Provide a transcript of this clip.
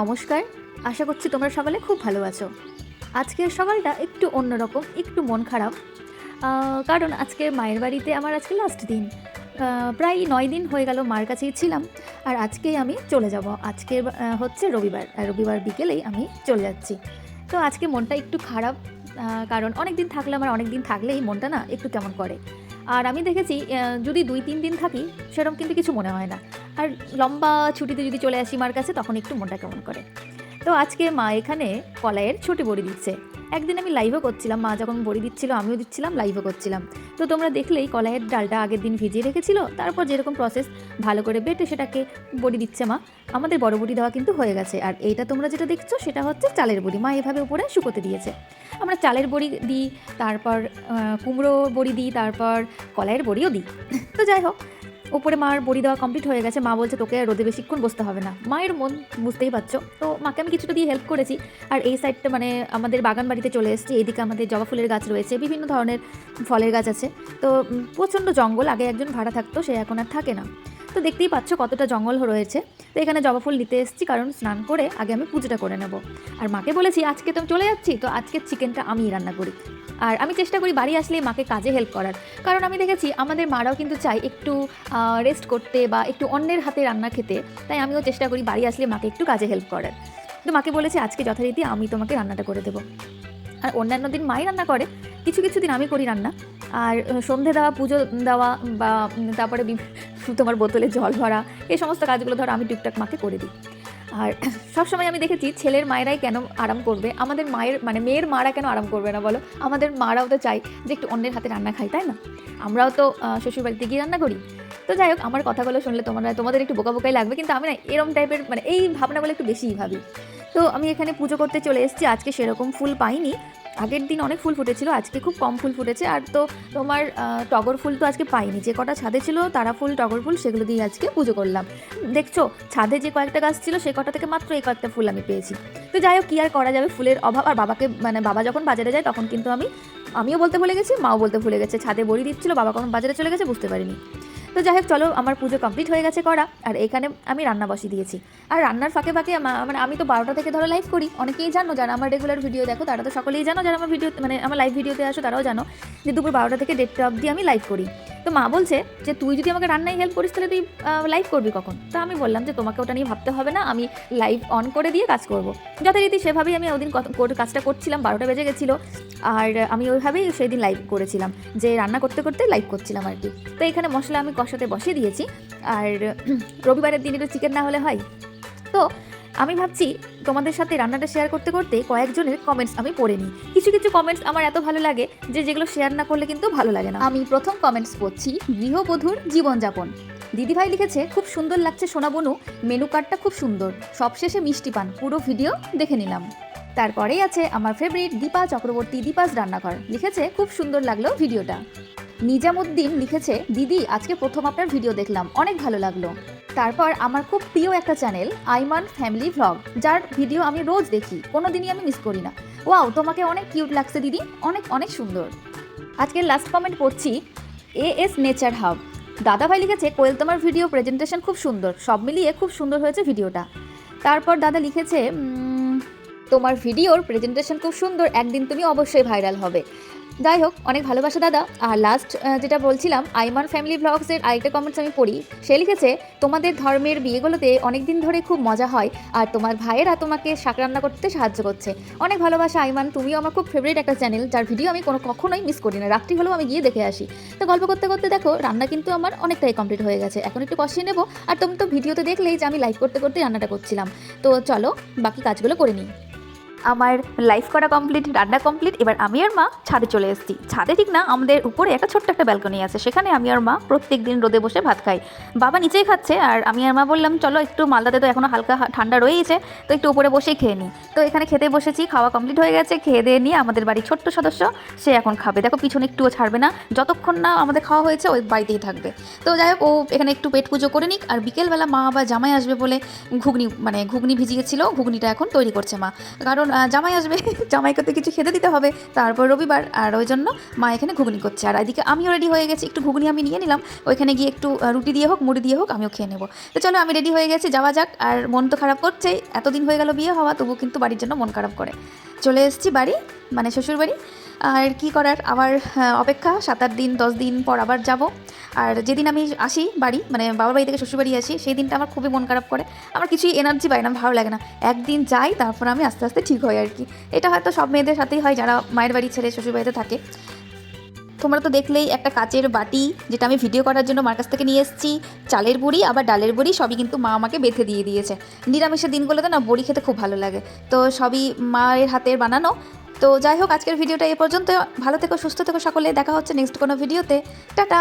নমস্কার, আশা করছি তোমরা সকালে খুব ভালো আছো। আজকের সকালটা একটু অন্যরকম, একটু মন খারাপ। কারণ আজকে মায়ের বাড়িতে আমার আজকে লাস্ট দিন। প্রায় নয় দিন হয়ে গেল মার কাছেই ছিলাম, আর আজকেই আমি চলে যাব। আজকে হচ্ছে রবিবার, আর রবিবার বিকেলেই আমি চলে যাচ্ছি। তো আজকে মনটা একটু খারাপ কারণ অনেক দিন থাকলে আমার অনেক দিন থাকলেই মনটা না একটু কেমন করে। আর আমি দেখেছি যদি দুই তিন দিন থাকি, সেরকম কিন্তু কিছু মনে হয় না। আর লম্বা ছুটিতে যদি চলে আসি মার কাছে, তখন একটু মনটা কেমন করে। তো আজকে মা এখানে কলাইয়ের ছুটি বড়ি দিচ্ছে। একদিন আমি লাইভও করছিলাম। মা যখন বড়ি দিচ্ছিল, আমিও দিচ্ছিলাম লাইভও করছিলাম। তো তোমরা দেখলেই কলাইয়ের ডালটা আগের দিন ভিজিয়ে রেখেছিল। তারপর যেরকম প্রসেস ভালো করে বেটে সেটাকে বড়ি দিচ্ছে মা, আমাদের বড় বড়ি দেওয়া কিন্তু হয়ে গেছে। আর এইটা তোমরা যেটা দেখছ, সেটা হচ্ছে চালের বড়ি। মা এভাবে উপরে শুকোতে দিয়েছে। আমরা চালের বড়ি দিই, তারপর কুমড়ো বড়ি দিই, তারপর কলাইয়ের বড়িও দিই। তো যাই হোক উপরে মার বড়ি দেওয়া কমপ্লিট হয়ে গেছে, মা বলছে, তোকে রোদে বেশিক্ষণ বসতে হবে না। মায়ের মন বুঝতেই পারছ। তো মাকে আমি কিছুটা দিয়ে হেল্প করেছি। আর এই সাইডটা মানে আমাদের বাগান বাড়িতে চলে এসেছি, এদিকে আমাদের জবা ফুলের গাছ রয়েছে, বিভিন্ন ধরনের ফলের গাছ আছে। তো প্রচণ্ড জঙ্গল, আগে একজন ভাড়া থাকতো, সে এখন আর থাকে না। তো দেখতেই পাচ্ছ কতটা জঙ্গল রয়েছে। তো এখানে জবা ফুল নিতে এসেছি, কারণ স্নান করে আগে আমি পুজোটা করে নেব। আর মাকে বলেছি, আজকে তো চলে যাচ্ছি, তো আজকে চিকেনটা আমিই রান্না করি। আর আমি চেষ্টা করি বাড়ি আসলে মাকে কাজে হেল্প করার। কারণ আমি দেখেছি, আমাদের মারাও কিন্তু চাই একটু রেস্ট করতে বা একটু অন্যের হাতে রান্না খেতে। তাই আমিও চেষ্টা করি বাড়ি আসলে মাকে একটু কাজে হেল্প করার। তো মাকে বলেছি, আজকে যথারীতি আমি তোমাকে রান্নাটা করে দেবো। আর অন্যান্য দিন মাই রান্না করে, কিছু কিছু দিন আমি করি রান্না। আর সন্ধে দেওয়া, পুজো দেওয়া বা তারপরে তোমার বোতলে জল ভরা, এই সমস্ত কাজগুলো ধরো আমি টুকটাক মাকে করে দিই। আর সবসময় আমি দেখেছি ছেলের মায়েরাই কেন আরাম করবে? আমাদের মায়ের মানে মেয়ের মারা কেন আরাম করবে না বলো? আমাদের মারাও তো চাই যে একটু অন্যের হাতে রান্না খাই, তাই না? আমরাও তো শ্বশুরবাড়িতে গিয়ে রান্না করি। তো যাই হোক, আমার কথাগুলো শুনলে তোমরা, তোমাদের একটু বোকা বোকাই লাগবে, কিন্তু আমি না এরম টাইপের মানে এই ভাবনাগুলো একটু বেশিই ভাবি। তো আমি এখানে পুজো করতে চলে এসেছি, আজকে সেরকম ফুল পাইনি। আগের দিন অনেক ফুল ফুটেছিল, আজকে খুব কম ফুল ফুটেছে। আর তো তোমার টগর ফুল তো আজকে পাইনি। যে কটা ছাদে ছিল, তারা ফুল, টগর ফুল, সেগুলো দিয়ে আজকে পুজো করলাম। দেখছ, ছাদে যে কয়েকটা গাছ ছিল, সে কটা থেকে মাত্র এই কয়েকটা ফুল আমি পেয়েছি। তো যাই হোক, কী আর করা যাবে? ফুলের অভাব, আর বাবাকে মানে বাবা যখন বাজারে যায়, তখন কিন্তু আমি, আমিও বলতে ভুলে গেছি, মাও বলতে ভুলে গেছে। ছাদে বড়ি দিচ্ছিল, বাবা কখন বাজারে চলে গেছে, বুঝতে পারিনি। তো যাই হোক চলো, আমার পুজো কমপ্লিট হয়ে গেছে করা। আর এখানে আমি রান্না বসিয়ে দিয়েছি। আর রান্নার ফাঁকে ফাঁকে মানে আমি তো বারোটা থেকে ধরো লাইভ করি। অনেকেই জানো যারা আমার রেগুলার ভিডিও দেখো, তারা তো সকলেই জানো যারা আমার ভিডিও মানে আমার লাইভ ভিডিওতে আসো, তারাও জানো যে দুপুর বারোটা থেকে ডেটটা অবধি আমি লাইভ করি। তো মা বলছে যে, তুই যদি আমাকে রান্নায় হেল্প করিস, তাহলে তুই লাইভ করবি কখন? তো আমি বললাম যে, তোমাকে ওটা নিয়ে ভাবতে হবে না, আমি লাইভ অন করে দিয়ে কাজ করব। যথারীতি সেভাবেই আমি ওদিন কাজটা করছিলাম, বারোটা বেজে গেছিল। আর আমি ওইভাবেই সেই দিন লাইভ করেছিলাম, যে রান্না করতে করতে লাইভ করছিলাম আর কি তো এখানে মশলা আমি কষাতে বসিয়ে দিয়েছি। আর রবিবারের দিন একটু চিকেন না হলে হয়। তো আমি ভাবছি তোমাদের সাথে রান্নাটা শেয়ার করতে করতে কয়েকজনের কমেন্টস আমি পড়ে নিই। কিছু কিছু কমেন্টস আমার এত ভালো লাগে যে যেগুলো শেয়ার না করলে কিন্তু ভালো লাগে না। আমি প্রথম কমেন্টস পড়ছি গৃহবধূর জীবনযাপন। দিদিভাই লিখেছে, খুব সুন্দর লাগছে সোনা বনু, মেনু কার্ডটা খুব সুন্দর। সবশেষে মিষ্টি পান। পুরো ভিডিও দেখে নিলাম। তারপরেই আছে আমার ফেভারিট দীপা চক্রবর্তী দীপাস রান্নাঘর। লিখেছে, খুব সুন্দর লাগল ভিডিওটা। নিজামুদ্দিন লিখেছে, দিদি, আজকে প্রথম আপনার ভিডিও দেখলাম, অনেক ভালো লাগল। তারপর আমার খুব প্রিয় একটা চ্যানেল আইমান ফ্যামিলি ভ্লগ যার ভিডিও আমি রোজ দেখি কোনো দিনই আমি মিস করি না। ওয়াও, তোমাকে অনেক কিউট লাগছে দিদি, অনেক অনেক সুন্দর। আজকের লাস্ট কমেন্ট পড়ছি এ এস নেচার হাব দাদাভাই লিখেছে, কোয়েল তোমার ভিডিও প্রেজেন্টেশন খুব সুন্দর, সব মিলিয়ে খুব সুন্দর হয়েছে ভিডিওটা তারপর দাদা লিখেছে তোমার ভিডিওর প্রেজেন্টেশন খুব সুন্দর, একদিন তুমি অবশ্যই ভাইরাল হবে। যাই হোক, অনেক ভালোবাসা দাদা। আর লাস্ট যেটা বলছিলাম, আইমান ফ্যামিলি ব্লগসের আরেকটা কমেন্টস আমি পড়ি। সে লিখেছে, তোমাদের ধর্মের বিয়েগুলোতে অনেক দিন ধরে খুব মজা হয়, আর তোমার ভাইয়েরা তোমাকে শাক রান্না করতে সাহায্য করছে। অনেক ভালোবাসা, আইমান। তুমিও আমার খুব ফেভারিট একটা চ্যানেল যার ভিডিও আমি কোনো কখনোই মিস করি না। রাত্রি হলেও আমি গিয়ে দেখে আসি। তো গল্প করতে করতে দেখো, রান্না কিন্তু আমার অনেকটাই কমপ্লিট হয়ে গেছে। এখন একটু কষিয়ে নেব, আর তুমি তো ভিডিওতে দেখলেই যে আমি লাইভ করতে করতে রান্নাটা করছিলাম। তো চলো, বাকি কাজগুলো করে নিই। আমার লাইফ করা কমপ্লিট রান্না কমপ্লিট এবার আমি আর মা ছাদে চলে এসেছি। ছাদে ঠিক না, আমাদের উপরে একটা ছোট্ট একটা ব্যালকনি আছে। সেখানে আমি আর মা প্রত্যেক দিন রোদে বসে ভাত খাই। বাবা নিচেই খাচ্ছে আর আমি আর মা বললাম, চলো একটু মালদাতে তো এখনও হালকা ঠান্ডা রয়েছে তো একটু উপরে বসেই খেয়ে নিই তো এখানে খেতে বসেছি, খাওয়া কমপ্লিট হয়ে গেছে, খেয়ে দিয়ে নিয়ে আমাদের বাড়ির ছোট্ট সদস্য, সে এখন খাবে। দেখো পিছনে একটুও ছাড়বে না, যতক্ষণ না আমাদের খাওয়া হয়েছে, ওই বাড়িতেই থাকবে। তো যাই হোক, ও এখানে একটু পেট পুজো করে নিক আর বিকেলবেলা মা আবার জামাই আসবে বলে ঘুগনি মানে ঘুগনি ভিজিয়েছিল, ঘুগনিটা এখন তৈরি করছে মা। কারণ জামাই আসবে, জামাইকে তো কিছু খেতে দিতে হবে। তারপর রবিবার, আর ওই জন্য মা এখানে ঘুগনি করছে। আর এদিকে আমিও রেডি হয়ে গেছি, একটু ঘুগনি আমি নিয়ে নিলাম। ওইখানে গিয়ে একটু রুটি দিয়ে হোক, মুড়ি দিয়ে হোক, আমিও খেয়ে নেব। তো চলো, আমি রেডি হয়ে গেছি, যাওয়া যাক। আর মন তো খারাপ করছেই এতদিন হয়ে গেল বিয়ে হওয়া তবু কিন্তু বাড়ির জন্য মন খারাপ করে। চলে এসেছি বাড়ি মানে শ্বশুর বাড়ি আর কি করার? আবার আহ, অপেক্ষা সাত আট দিন দশ দিন পর আবার যাব। আর যেদিন আমি আসি বাড়ি মানে বাবার বাড়ি থেকে শ্বশুর বাড়ি আসি সেই দিনটা আমার খুবই মন খারাপ করে। আমার কিছুই এনার্জি পাই না ভালো লাগে না। একদিন যাই তারপর আমি আস্তে আস্তে ঠিক হই আর কি। এটা হয়তো সব মেয়েদের সাথেই হয় যারা মায়ের বাড়ি ছেড়ে শ্বশুর বাড়িতে থাকে। তোমরা তো দেখলেই একটা কাচের বাটি যেটা আমি ভিডিও করার জন্য মার কাছ থেকে নিয়ে এসেছি। চালের বড়ি আবার ডালের বড়ি সবই কিন্তু মা আমাকে বেঁধে দিয়ে দিয়েছে। নিরামিষের দিনগুলোতে না বড়ি খেতে খুব ভালো লাগে। তো সবই মায়ের হাতের বানানো তো যাই হোক, আজকের ভিডিওটা এ পর্যন্ত। ভালো থেকো, সুস্থ থেকো, সকলে। দেখা হচ্ছে নেক্সট কোনো ভিডিওতে। টাটা!